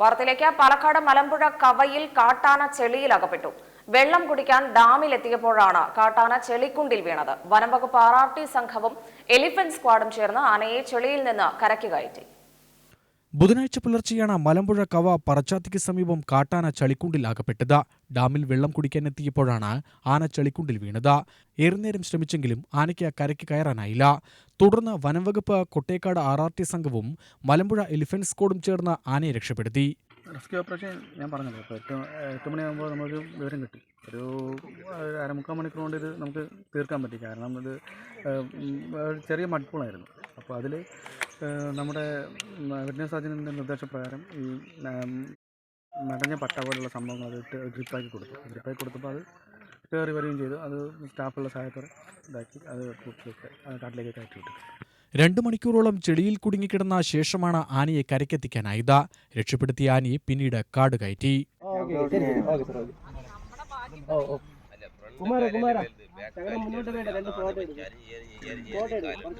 വാർത്തയിലേക്ക് പാലക്കാട് മലമ്പുഴ കവയിൽ കാട്ടാന ചെളിയിൽ അകപ്പെട്ടു. വെള്ളം കുടിക്കാൻ ഡാമിലെത്തിയപ്പോഴാണ് കാട്ടാന ചെളിക്കുണ്ടിൽ വീണത്. വനംവകുപ്പ് ആർ ആർ ടി സംഘവും എലിഫന്റ് സ്ക്വാഡും ചേർന്ന് ആനയെ ചെളിയിൽ നിന്ന് കരയ്ക്ക് കയറ്റി. ബുധനാഴ്ച പുലർച്ചെയാണ് മലമ്പുഴ കവ പറച്ചാത്തിക്ക് സമീപം കാട്ടാന ചളിക്കുണ്ടിൽ അകപ്പെട്ടത് ഡാമിൽ വെള്ളം കുടിക്കാനെത്തിയപ്പോഴാണ് ആന ചളിക്കുണ്ടിൽ വീണത്. ഏറുനേരം ശ്രമിച്ചെങ്കിലും ആനയ്ക്ക് കരയ്ക്ക് കയറാനായില്ല. തുടർന്ന് വനംവകുപ്പ് കൊട്ടേക്കാട് ആർ ആർ ടി സംഘവും മലമ്പുഴ എലിഫന്റ് സ്ക്വാഡും ചേർന്ന് ആനയെ രക്ഷപ്പെടുത്തി. റെസ്ക്യൂ ഓപ്പറേഷൻ ഞാൻ പറഞ്ഞല്ലോ. അപ്പോൾ എട്ട് എട്ട് മണിയാകുമ്പോൾ വിവരം കിട്ടി. ഒരു അരമുക്കാൽ മണിക്കൂർ കൊണ്ട് ഇത് നമുക്ക് തീർക്കാൻ പറ്റി. കാരണം ഇത് ചെറിയ മഡ്പൂളായിരുന്നു അപ്പോൾ അതിൽ നമ്മുടെ വെറ്റിനറി സർജനിന്റെ നിർദ്ദേശപ്രകാരം ഈ നടഞ്ഞ പട്ട പോലുള്ള സംഭവങ്ങൾ അത് ഇട്ട് ഗ്രിപ്പാക്കി കൊടുത്തു. ഗ്രിപ്പാക്കി കൊടുത്തപ്പോൾ അത് കയറി വരികയും ചെയ്തു. അത് സ്റ്റാഫുള്ള സഹായത്തോടെ ഇതാക്കി അത് കൂട്ടിലേക്ക് അത് കാട്ടിലേക്ക് കയറ്റി വിട്ടു. രണ്ടു മണിക്കൂറോളം ചെളിയിൽ കുടുങ്ങിക്കിടന്ന ശേഷമാണ് ആനയെ കരയ്ക്കെത്തിക്കാനായത് രക്ഷപ്പെടുത്തിയ ആനയെ പിന്നീട് കാട് കയറ്റി. കുമാര കുമാര. മുന്നോട്ട് വേണ്ട രണ്ട് ഫോട്ടോ എടുക്കും. ഫോട്ടോ എടുക്കും.